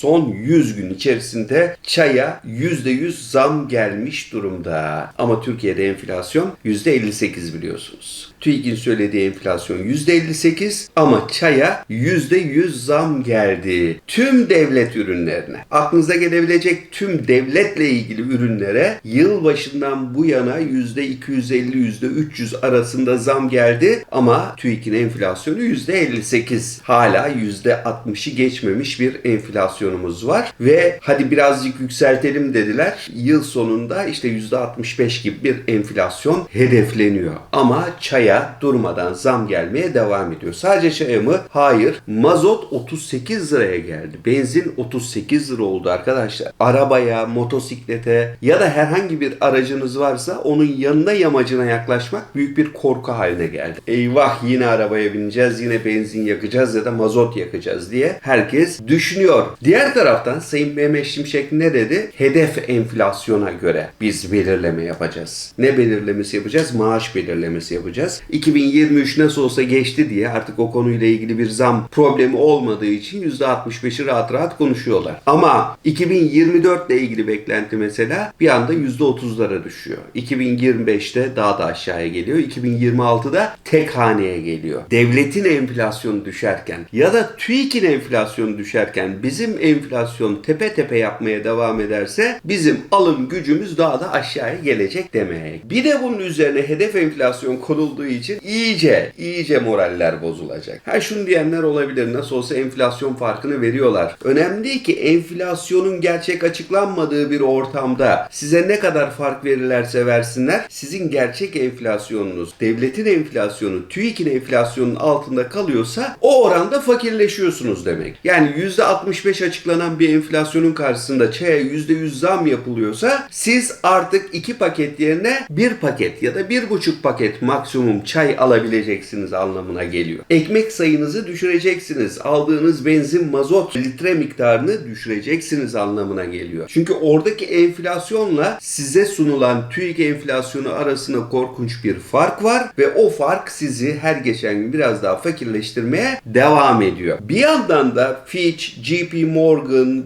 son 100 gün içerisinde çaya %100 zam gelmiş durumda. Ama Türkiye'de enflasyon %58 biliyorsunuz. TÜİK'in söylediği enflasyon %58 ama çaya %100 zam geldi. Tüm devlet ürünlerine, aklınıza gelebilecek tüm devletle ilgili ürünlere yıl başından bu yana %250, %300 arasında zam geldi ama TÜİK'in enflasyonu %58. Hala %60'ı geçmemiş bir enflasyonumuz var ve hadi birazcık yükseltelim dediler. Yıl sonunda işte %65 gibi bir enflasyon hedefleniyor. Ama çaya durmadan zam gelmeye devam ediyor. Sadece çaya mı? Hayır. Mazot 38 liraya geldi. Benzin 38 lira oldu arkadaşlar. Arabaya, motosiklete ya da herhangi bir aracınız varsa onun yanına yamacına yaklaşmak büyük bir korku haline geldi. Eyvah yine arabaya bineceğiz, yine benzin yakacağız ya da mazot yakacağız diye herkes düşünüyor. Diğer taraftan Sayın Mehmet Şimşek ne dedi? Hedef enflasyona göre biz belirleme yapacağız. Ne belirlemesi yapacağız? Maaş belirlemesi yapacağız. 2023 nasıl olsa geçti diye artık o konuyla ilgili bir zam problemi olmadığı için %65'i rahat rahat konuşuyorlar. Ama 2024 ile ilgili beklenti mesela bir anda %30'lara düşüyor. 2025'te daha da aşağıya geliyor. 2026'da tek haneye geliyor. Devletin enflasyonu düşerken ya da TÜİK'in enflasyonu düşerken bizim enflasyon tepe tepe yapmaya devam ederse bizim alım gücümüz daha da aşağıya gelecek demeye. Bir de bunun üzerine hedef enflasyon konulduğu için iyice iyice moraller bozulacak. Ha şunu diyenler olabilir. Nasıl olsa enflasyon farkını veriyorlar. Önemli ki enflasyonun gerçek açıklanmadığı bir ortamda size ne kadar fark verirlerse versinler sizin gerçek enflasyonunuz, devletin enflasyonu, TÜİK'in enflasyonunun altında kalıyorsa o oranda fakirleşiyorsunuz demek. Yani %65 açıklanan bir enflasyonun karşısında çaya %100 zam yapılıyorsa siz artık iki paket yerine bir paket ya da bir buçuk paket maksimum çay alabileceksiniz anlamına geliyor. Ekmek sayınızı düşüreceksiniz. Aldığınız benzin, mazot litre miktarını düşüreceksiniz anlamına geliyor. Çünkü oradaki enflasyonla size sunulan TÜİK enflasyonu arasında korkunç bir fark var ve o fark sizi her geçen gün biraz daha fakirleştirmeye devam ediyor. Bir yandan da Fitch, JP Morgan,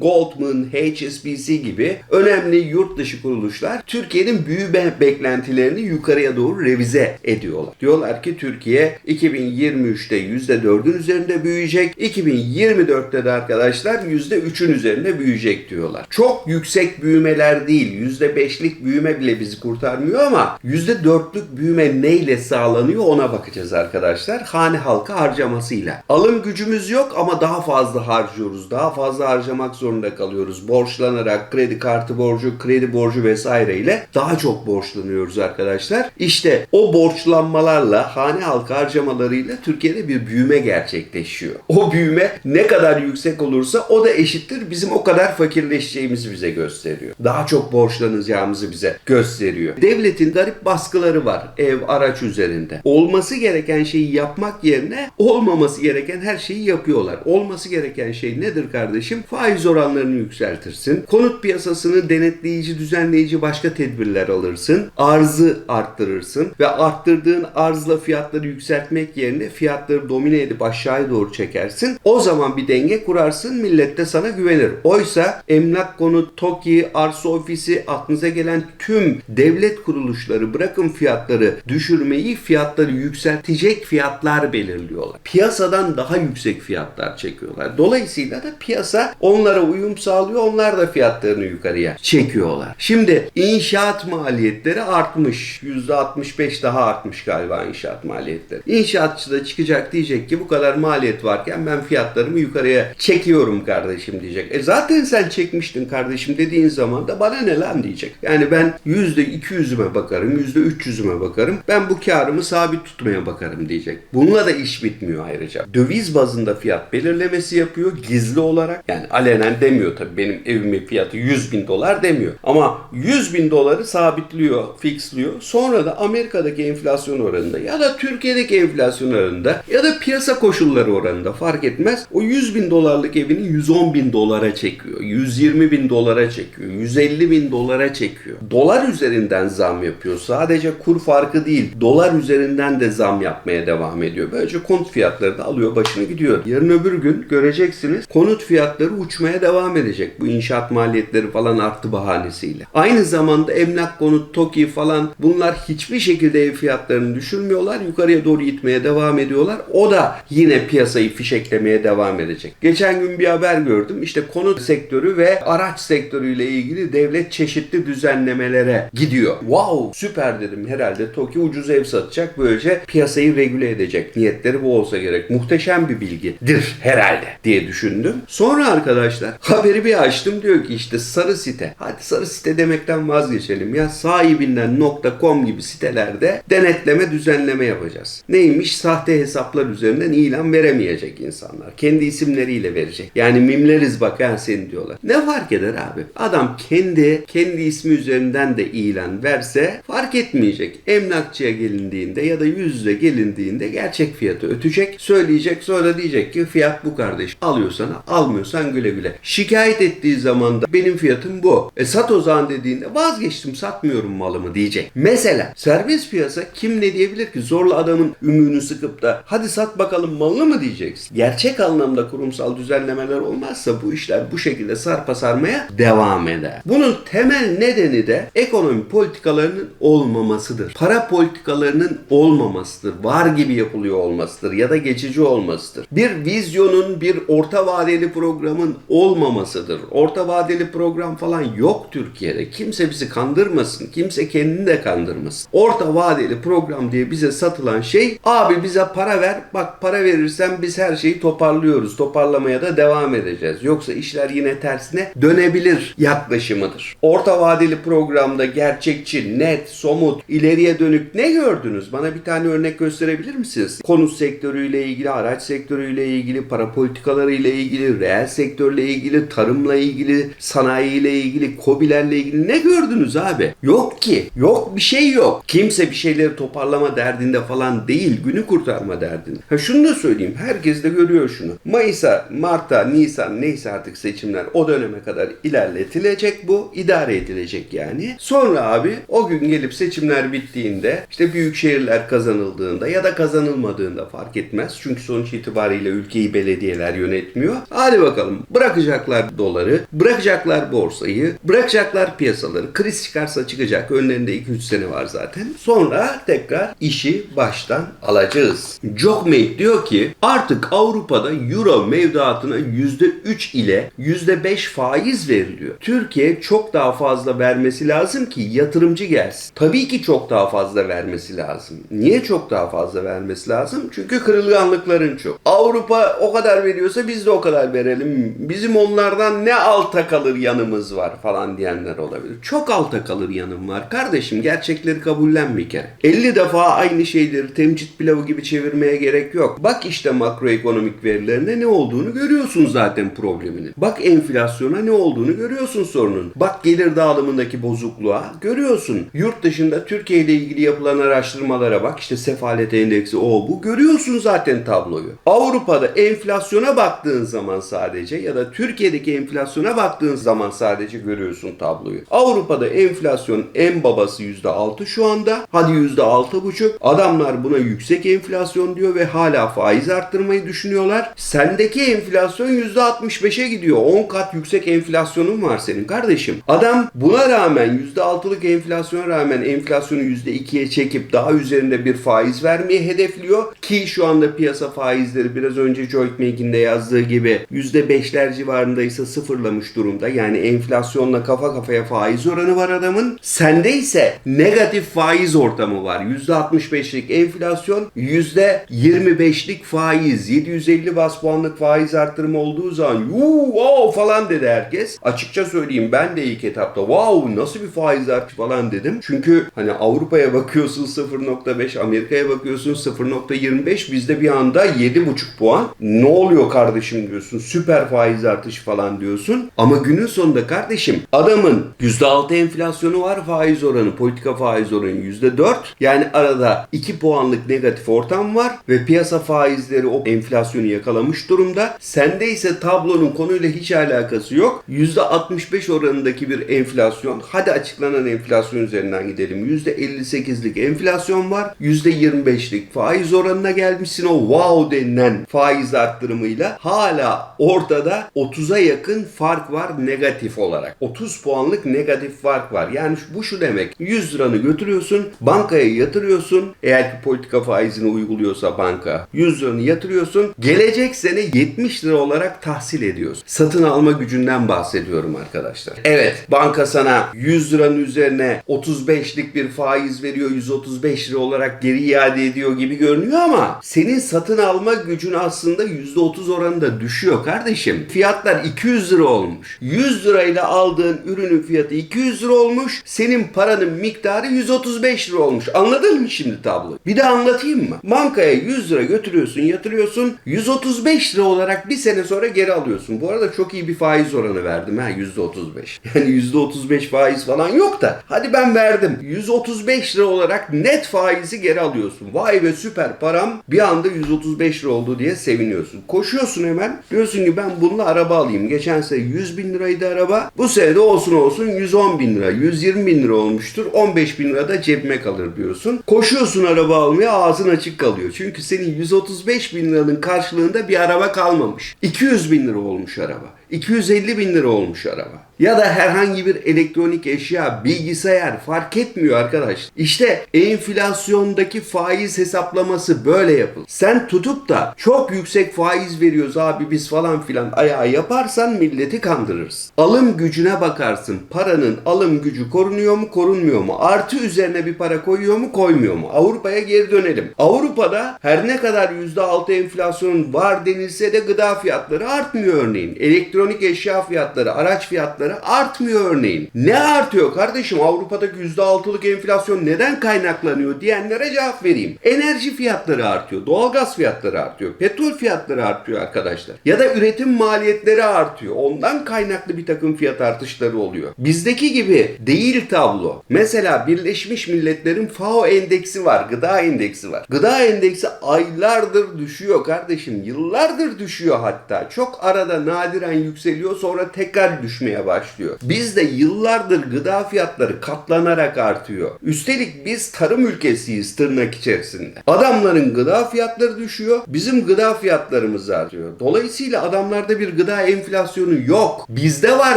Goldman, HSBC gibi önemli yurt dışı kuruluşlar Türkiye'nin büyüme beklentilerini yukarıya doğru revize ediyorlar. Diyorlar ki Türkiye 2023'te %4'ün üzerinde büyüyecek. 2024'te de arkadaşlar %3'ün üzerinde büyüyecek diyorlar. Çok yüksek büyümeler değil. %5'lik büyüme bile bizi kurtarmıyor ama %4'lük büyüme neyle sağlanıyor ona bakacağız arkadaşlar. Hane halkı harcamasıyla. Alım gücümüz yok ama daha fazla harcıyoruz. Daha fazla harcamak zorunda kalıyoruz. Borçlanarak kredi kartı borcu, kredi borcu vesaireyle daha çok borçlanıyoruz arkadaşlar. İşte o borçlanmalarla hane halkı harcamalarıyla Türkiye'de bir büyüme gerçekleşiyor. O büyüme ne kadar yüksek olursa o da eşittir bizim o kadar fakirleşeceğimizi bize gösteriyor. Daha çok borçlanacağımızı bize gösteriyor. Devletin garip baskıları var ev araç üzerinde. Olması gereken şeyi yapmak yerine olmaması gereken her şeyi yapıyorlar. Olması gereken şey nedir kardeşim? Faiz oranlarını yükseltirsin. Konut piyasasını denetleyici, düzenleyici başka tedbirler alırsın. Arzı arttırırsın ve arttırdığın arzla fiyatları yükseltmek yerine fiyatları domine edip aşağıya doğru çekersin. O zaman bir denge kurarsın. Millet de sana güvenir. Oysa emlak konut, TOKİ, arsa ofisi aklınıza gelen tüm devlet kuruluşları bırakın fiyatları düşürmeyi fiyatları yükseltecek fiyatlar belirliyorlar. Piyasadan daha yüksek fiyatlar çekiyorlar. Dolayısıyla da piyasa onlara uyum sağlıyor. Onlar da fiyatlarını yukarıya çekiyorlar. Şimdi inşaat maliyetleri artmış. %65 daha artmış galiba inşaat maliyetleri. İnşaatçı da çıkacak diyecek ki bu kadar maliyet varken ben fiyatlarımı yukarıya çekiyorum kardeşim diyecek. E zaten sen çekmiştin kardeşim dediğin zaman da bana ne lan diyecek. Yani ben %200'üme bakarım, %300'üme bakarım. Ben bu karımı sabit tutmaya bakarım diyecek. Bununla da iş bitmiyor ayrıca. Döviz bazında fiyat belirlemesi yapıyor gizli olarak. Yani alenen demiyor tabii benim evimin fiyatı 100 bin dolar demiyor. Ama 100 bin doları sabitliyor, fixliyor. Sonra da Amerika'daki enflasyon oranında ya da Türkiye'deki enflasyon oranında ya da piyasa koşulları oranında fark etmez. O 100 bin dolarlık evini 110 bin dolara çekiyor. 120 bin dolara çekiyor. 150 bin dolara çekiyor. Dolar üzerinden zam yapıyor. Sadece kur farkı değil. Dolar üzerinden de zam yapmaya devam ediyor. Böylece konut fiyatları da alıyor başını gidiyor. Yarın öbür gün göreceksiniz konut fiyatları fiyatları uçmaya devam edecek. Bu inşaat maliyetleri falan arttı bahanesiyle. Aynı zamanda emlak konut, TOKİ falan bunlar hiçbir şekilde ev fiyatlarını düşürmüyorlar. Yukarıya doğru gitmeye devam ediyorlar. O da yine piyasayı fişeklemeye devam edecek. Geçen gün bir haber gördüm. İşte konut sektörü ve araç sektörüyle ilgili devlet çeşitli düzenlemelere gidiyor. Wow süper dedim herhalde TOKİ ucuz ev satacak. Böylece piyasayı regüle edecek. Niyetleri bu olsa gerek. Muhteşem bir bilgidir herhalde diye düşündüm. Sonra arkadaşlar haberi bir açtım diyor ki işte sarı site. Hadi sarı site demekten vazgeçelim ya. Sahibinden .com gibi sitelerde denetleme düzenleme yapacağız. Neymiş? Sahte hesaplar üzerinden ilan veremeyecek insanlar. Kendi isimleriyle verecek. Yani mimleriz bak ha seni diyorlar. Ne fark eder abi? Adam kendi kendi ismi üzerinden de ilan verse fark etmeyecek. Emlakçıya gelindiğinde ya da yüz yüze gelindiğinde gerçek fiyatı ötecek. Söyleyecek sonra diyecek ki fiyat bu kardeş. Alıyorsan al, almıyorsan güle güle. Şikayet ettiği zaman da benim fiyatım bu. E sat o zaman dediğinde vazgeçtim satmıyorum malımı diyecek. Mesela serbest piyasa kim ne diyebilir ki? Zorla adamın ümüğünü sıkıp da hadi sat bakalım malını mı diyeceksin? Gerçek anlamda kurumsal düzenlemeler olmazsa bu işler bu şekilde sarpa sarmaya devam eder. Bunun temel nedeni de ekonomi politikalarının olmamasıdır. Para politikalarının olmamasıdır. Var gibi yapılıyor olmasıdır ya da geçici olmasıdır. Bir vizyonun, bir orta vadeli programın olmamasıdır. Orta vadeli program falan yok Türkiye'de. Kimse bizi kandırmasın. Kimse kendini de kandırmasın. Orta vadeli program diye bize satılan şey abi bize para ver. Bak para verirsen biz her şeyi toparlıyoruz. Toparlamaya da devam edeceğiz. Yoksa işler yine tersine dönebilir yaklaşımıdır. Orta vadeli programda gerçekçi, net, somut, ileriye dönük ne gördünüz? Bana bir tane örnek gösterebilir misiniz? Konut sektörüyle ilgili, araç sektörüyle ilgili, para politikalarıyla ilgili, reel sektörle ilgili, tarımla ilgili, sanayiyle ilgili, kobilerle ilgili ne gördünüz abi? Yok ki. Yok bir şey yok. Kimse bir şeyleri toparlama derdinde falan değil. Günü kurtarma derdinde. Ha şunu da söyleyeyim. Herkes de görüyor şunu. Mayıs'a, Mart'a, Nisan neyse artık seçimler o döneme kadar ilerletilecek bu. idare edilecek yani. Sonra abi o gün gelip seçimler bittiğinde işte büyük şehirler kazanıldığında ya da kazanılmadığında fark etmez. Çünkü sonuç itibariyle ülkeyi belediyeler yönetmiyor. Hadi bakalım bırakacaklar doları, bırakacaklar borsayı, bırakacaklar piyasaları. Kriz çıkarsa çıkacak. Önlerinde 2-3 sene var zaten. Sonra tekrar işi baştan alacağız. Jokmate diyor ki artık Avrupa'da euro mevduatına %3 ile %5 faiz veriliyor. Türkiye çok daha fazla vermesi lazım ki yatırımcı gelsin. Tabii ki çok daha fazla vermesi lazım. Niye çok daha fazla vermesi lazım? Çünkü kırılganlıkların çok. Avrupa o kadar veriyorsa biz de o kadar verelim. Bizim onlardan ne alta kalır yanımız var falan diyenler olabilir. Çok alta kalır yanım var. Kardeşim gerçekleri kabullen bir kere. 50 defa aynı şeyleri temcit pilavı gibi çevirmeye gerek yok. Bak işte makroekonomik verilerine ne olduğunu görüyorsun zaten probleminin. Bak enflasyona ne olduğunu görüyorsun sorunun. Bak gelir dağılımındaki bozukluğa görüyorsun. Yurt dışında Türkiye ile ilgili yapılan araştırmalara bak işte sefalet endeksi o bu görüyorsun zaten tabloyu. Avrupa'da enflasyona baktığın zaman sadece ya da Türkiye'deki enflasyona baktığın zaman sadece görüyorsun tabloyu. Avrupa'da enflasyon en babası %6 şu anda. Hadi %6,5. Adamlar buna yüksek enflasyon diyor ve hala faiz arttırmayı düşünüyorlar. Sendeki enflasyon %65'e gidiyor. 10 kat yüksek enflasyonun var senin kardeşim. Adam buna rağmen %6'lık enflasyona rağmen enflasyonu %2'ye çekip daha üzerinde bir faiz vermeyi hedefliyor ki şu anda piyasa faizleri biraz önce Joint de yazdığı gibi %5'ler civarındaysa sıfırlamış durumda. Yani enflasyonla kafa kafaya faiz oranı var adamın. Sende ise negatif faiz ortamı var. %65'lik enflasyon, %25'lik faiz. 750 bas puanlık faiz artırımı olduğu zaman yuu wow falan dedi herkes. Açıkça söyleyeyim ben de ilk etapta wow nasıl bir faiz artışı falan dedim. Çünkü hani Avrupa'ya bakıyorsun 0.5, Amerika'ya bakıyorsun 0.25 bizde bir anda 7.5 puan. Ne oluyor kardeşim diyorsun. Süper faiz artışı falan diyorsun. Ama günün sonunda kardeşim adamın %6 enflasyonu var faiz oranı, politika faiz oranı %4. Yani arada 2 puanlık negatif ortam var ve piyasa faizleri o enflasyonu yakalamış durumda. Sende ise tablonun konuyla hiç alakası yok. %65 oranındaki bir enflasyon. Hadi açıklanan enflasyon üzerinden gidelim. %58'lik enflasyon var. %25'lik faiz oranına gelmişsin o wow denilen faiz arttırımıyla hala orta Ortada 30'a yakın fark var negatif olarak. 30 puanlık negatif fark var. Yani bu şu demek. 100 liranı götürüyorsun, bankaya yatırıyorsun. Eğer ki politika faizini uyguluyorsa banka 100 liranı yatırıyorsun. Gelecek sene 70 lira olarak tahsil ediyorsun. Satın alma gücünden bahsediyorum arkadaşlar. Evet banka sana 100 liranın üzerine 35'lik bir faiz veriyor. 135 lira olarak geri iade ediyor gibi görünüyor ama senin satın alma gücün aslında %30 oranında düşüyor kardeşim. Fiyatlar 200 lira olmuş. 100 lirayla aldığın ürünün fiyatı 200 lira olmuş. Senin paranın miktarı 135 lira olmuş. Anladın mı şimdi tabloyu? Bir de anlatayım mı? Bankaya 100 lira götürüyorsun, yatırıyorsun. 135 lira olarak bir sene sonra geri alıyorsun. Bu arada çok iyi bir faiz oranı verdim ha %35. Yani %35 faiz falan yok da. Hadi ben verdim. 135 lira olarak net faizi geri alıyorsun. Vay be süper param bir anda 135 lira oldu diye seviniyorsun. Koşuyorsun hemen. Diyorsun ki ben bununla araba alayım. Geçen sene 100 bin liraydı araba. Bu sene de olsun olsun 110 bin lira. 120 bin lira olmuştur. 15 bin lira da cebime kalır diyorsun. Koşuyorsun araba almaya ağzın açık kalıyor. Çünkü senin 135 bin liranın karşılığında bir araba kalmamış. 200 bin lira olmuş araba. 250 bin lira olmuş araba. Ya da herhangi bir elektronik eşya, bilgisayar fark etmiyor arkadaş. İşte enflasyondaki faiz hesaplaması böyle yapılır. Sen tutup da çok yüksek faiz veriyoruz abi biz falan filan ayağı yaparsan milleti kandırırsın. Alım gücüne bakarsın. Paranın alım gücü korunuyor mu korunmuyor mu? Artı üzerine bir para koyuyor mu koymuyor mu? Avrupa'ya geri dönelim. Avrupa'da her ne kadar %6 enflasyon var denilse de gıda fiyatları artmıyor örneğin. Elektronik eşya fiyatları, araç fiyatları artmıyor örneğin. Ne artıyor kardeşim? Avrupa'daki %6'lık enflasyon neden kaynaklanıyor diyenlere cevap vereyim. Enerji fiyatları artıyor, doğalgaz fiyatları artıyor, petrol fiyatları artıyor arkadaşlar. Ya da üretim maliyetleri artıyor. Ondan kaynaklı bir takım fiyat artışları oluyor. Bizdeki gibi değil tablo. Mesela Birleşmiş Milletler'in FAO endeksi var, gıda endeksi var. Gıda endeksi aylardır düşüyor kardeşim. Yıllardır düşüyor hatta. Çok arada nadiren yükseliyor sonra tekrar düşmeye başlıyor. Bizde yıllardır gıda fiyatları katlanarak artıyor. Üstelik biz tarım ülkesiyiz tırnak içerisinde. Adamların gıda fiyatları düşüyor. Bizim gıda fiyatlarımız artıyor. Dolayısıyla adamlarda bir gıda enflasyonu yok. Bizde var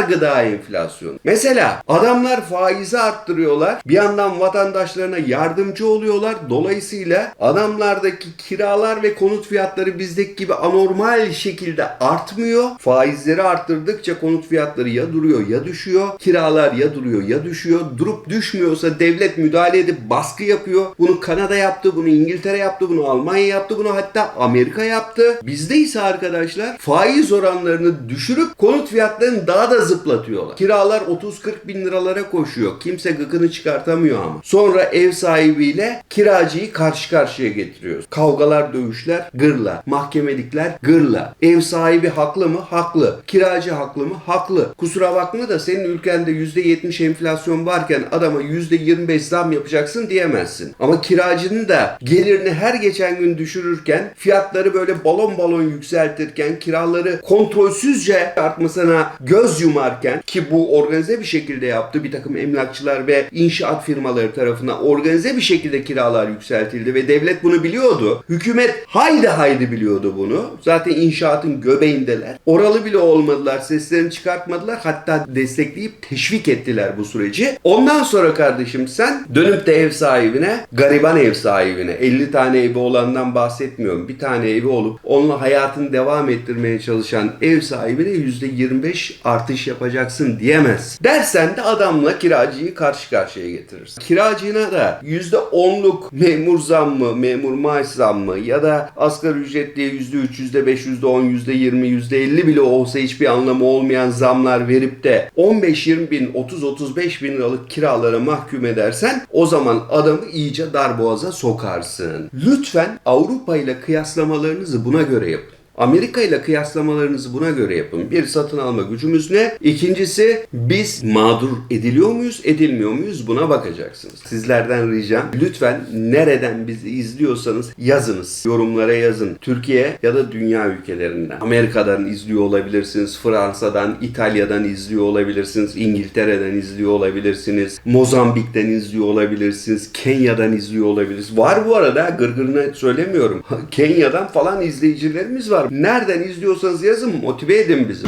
gıda enflasyonu. Mesela adamlar faizi arttırıyorlar. Bir yandan vatandaşlarına yardımcı oluyorlar. Dolayısıyla adamlardaki kiralar ve konut fiyatları bizdeki gibi anormal şekilde artmıyor. Faizleri arttırdıkça konut fiyatları ya duruyor ya düşüyor. Kiralar ya duruyor ya düşüyor. Durup düşmüyorsa devlet müdahale edip baskı yapıyor. Bunu Kanada yaptı, bunu İngiltere yaptı, bunu Almanya yaptı, bunu hatta Amerika yaptı. Bizde ise arkadaşlar faiz oranlarını düşürüp konut fiyatlarını daha da zıplatıyorlar. Kiralar 30-40 bin liralara koşuyor. Kimse gıkını çıkartamıyor ama. Sonra ev sahibiyle kiracıyı karşı karşıya getiriyoruz. Kavgalar, dövüşler gırla. Mahkemelikler gırla. Ev sahibi haklı mı? Haklı. Kiracı haklı mı? Haklı. Kusura bakma da senin ülkende %70 enflasyon varken adama %25 zam yapacaksın diyemezsin. Ama kiracının da gelirini her geçen gün düşürürken fiyatları böyle balon balon yükseltirken kiraları kontrolsüzce artmasına göz yumarken ki bu organize bir şekilde yaptı bir takım emlakçılar ve inşaat firmaları tarafından organize bir şekilde kiralar yükseltildi ve devlet bunu biliyordu. Hükümet haydi haydi biliyordu bunu. Zaten inşaatın göbeğindeler. Oralı bile olmadılar. Seslerini çıkartmadılar. Hatta destekleyip teşvik ettiler bu süreci. Ondan sonra kardeşim sen dönüp de ev sahibine, gariban ev sahibine 50 tane evi olandan bahsetmiyorum. Bir tane evi olup onunla hayatını devam ettirmeye çalışan ev sahibine %25 artış yapacaksın diyemez. Dersen de adamla kiracıyı karşı karşıya getirirsin. Kiracına da %10'luk memur zammı, memur maaş zammı ya da asgari ücretliye %3, %5, %10, %20, %50 bile olsa hiçbir anlamı olmayan zamlar verip de 15-20 bin, 30-35 bin liralık kiralara mahkum edersen o zaman adamı iyice darboğaza sokarsın. Lütfen Avrupa ile kıyaslamalarınızı buna göre yapın. Amerika ile kıyaslamalarınızı buna göre yapın. Bir satın alma gücümüz ne? İkincisi biz mağdur ediliyor muyuz, edilmiyor muyuz buna bakacaksınız. Sizlerden ricam lütfen nereden bizi izliyorsanız yazınız. Yorumlara yazın. Türkiye ya da dünya ülkelerinden. Amerika'dan izliyor olabilirsiniz. Fransa'dan, İtalya'dan izliyor olabilirsiniz. İngiltere'den izliyor olabilirsiniz. Mozambik'ten izliyor olabilirsiniz. Kenya'dan izliyor olabilirsiniz. Var bu arada gırgırına söylemiyorum. Kenya'dan falan izleyicilerimiz Nereden izliyorsanız yazın motive edin bizi.